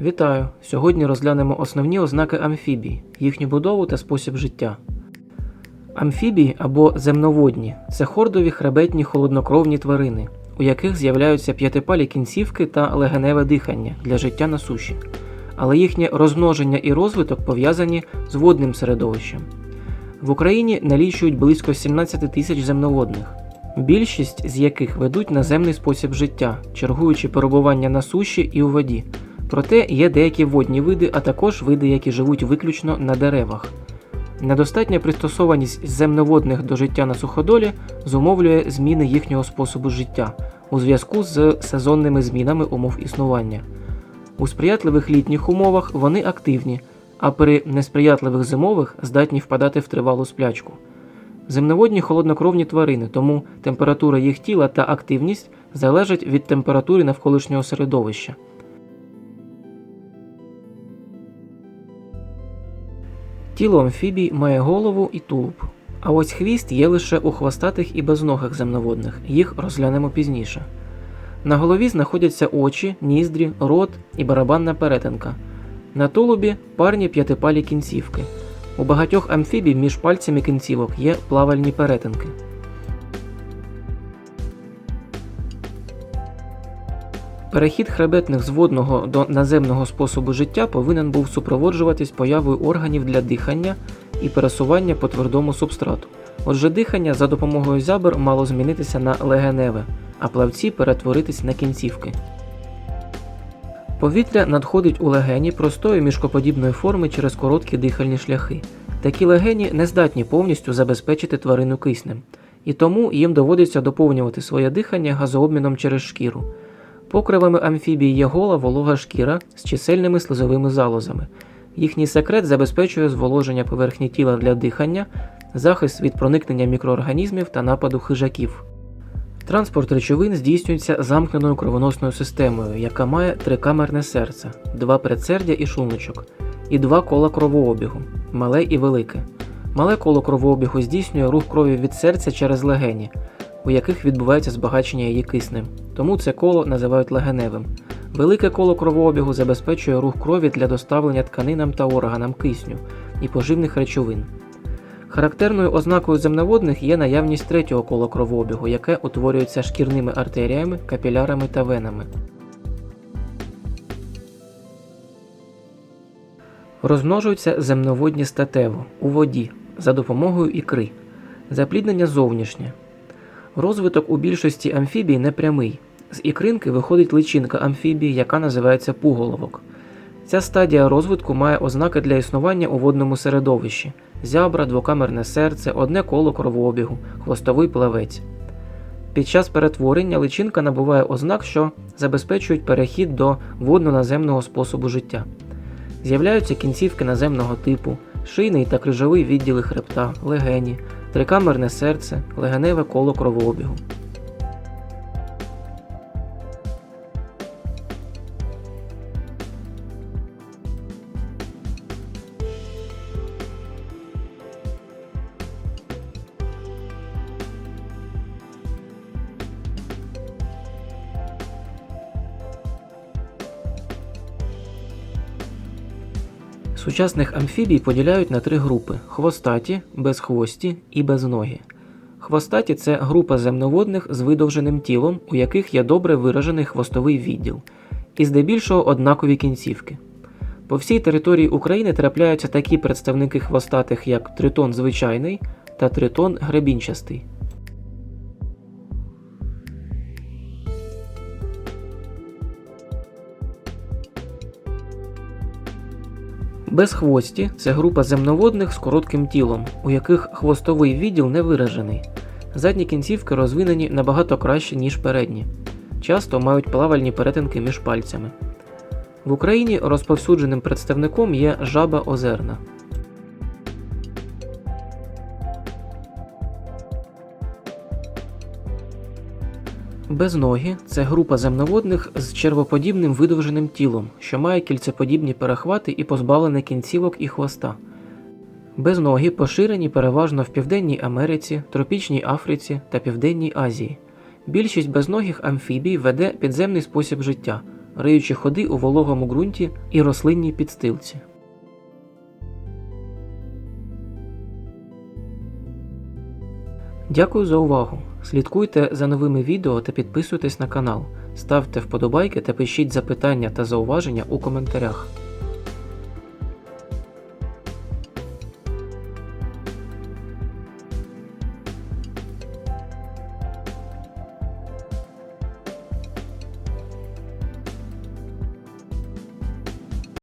Вітаю! Сьогодні розглянемо основні ознаки амфібій, їхню будову та спосіб життя. Амфібії або земноводні це хордові хребетні холоднокровні тварини, у яких з'являються п'ятипалі кінцівки та легеневе дихання для життя на суші, але їхнє розмноження і розвиток пов'язані з водним середовищем. В Україні налічують близько 17 тисяч земноводних, більшість з яких ведуть наземний спосіб життя, чергуючи перебування на суші і у воді. Проте є деякі водні види, а також види, які живуть виключно на деревах. Недостатня пристосованість земноводних до життя на суходолі зумовлює зміни їхнього способу життя у зв'язку з сезонними змінами умов існування. У сприятливих літніх умовах вони активні, а при несприятливих зимових здатні впадати в тривалу сплячку. Земноводні холоднокровні тварини, тому температура їх тіла та активність залежать від температури навколишнього середовища. Тіло амфібій має голову і тулуб. А ось хвіст є лише у хвостатих і безногих земноводних, їх розглянемо пізніше. На голові знаходяться очі, ніздрі, рот і барабанна перетинка. На тулубі парні п'ятипалі кінцівки. У багатьох амфібій між пальцями кінцівок є плавальні перетинки. Перехід хребетних з водного до наземного способу життя повинен був супроводжуватись появою органів для дихання і пересування по твердому субстрату. Отже, дихання за допомогою зябр мало змінитися на легеневе, а плавці перетворитись на кінцівки. Повітря надходить у легені простої мішкоподібної форми через короткі дихальні шляхи. Такі легені не здатні повністю забезпечити тварину киснем, і тому їм доводиться доповнювати своє дихання газообміном через шкіру. Покривами амфібій є гола волога шкіра з чисельними слизовими залозами. Їхній секрет забезпечує зволоження поверхні тіла для дихання, захист від проникнення мікроорганізмів та нападу хижаків. Транспорт речовин здійснюється замкненою кровоносною системою, яка має трикамерне серце, два предсердя і шлуночок, і два кола кровообігу мале і велике. Мале коло кровообігу здійснює рух крові від серця через легені, у яких відбувається збагачення її киснем, тому це коло називають легеневим. Велике коло кровообігу забезпечує рух крові для доставлення тканинам та органам кисню і поживних речовин. Характерною ознакою земноводних є наявність третього кола кровообігу, яке утворюється шкірними артеріями, капілярами та венами. Розмножуються земноводні статево у воді за допомогою ікри. Запліднення зовнішнє. Розвиток у більшості амфібій непрямий. З ікринки виходить личинка амфібії, яка називається пуголовок. Ця стадія розвитку має ознаки для існування у водному середовищі: зябра, двокамерне серце, одне коло кровообігу, хвостовий плавець. Під час перетворення личинка набуває ознак, що забезпечують перехід до водно-наземного способу життя. З'являються кінцівки наземного типу, шийний та крижовий відділи хребта, легені, трикамерне серце, легеневе коло кровообігу. Сучасних амфібій поділяють на три групи: хвостаті, безхвості і безногі. Хвостаті це група земноводних з видовженим тілом, у яких є добре виражений хвостовий відділ, і здебільшого однакові кінцівки. По всій території України трапляються такі представники хвостатих, як тритон звичайний та тритон гребінчастий. Безхвості це група земноводних з коротким тілом, у яких хвостовий відділ не виражений. Задні кінцівки розвинені набагато краще, ніж передні. Часто мають плавальні перетинки між пальцями. В Україні розповсюдженим представником є жаба озерна. Безногі це група земноводних з червоподібним видовженим тілом, що має кільцеподібні перехвати і позбавлене кінцівок і хвоста. Безногі поширені переважно в Південній Америці, Тропічній Африці та Південній Азії. Більшість безногих амфібій веде підземний спосіб життя, риючи ходи у вологому ґрунті і рослинній підстилці. Дякую за увагу. Слідкуйте за новими відео та підписуйтесь на канал. Ставте вподобайки та пишіть запитання та зауваження у коментарях.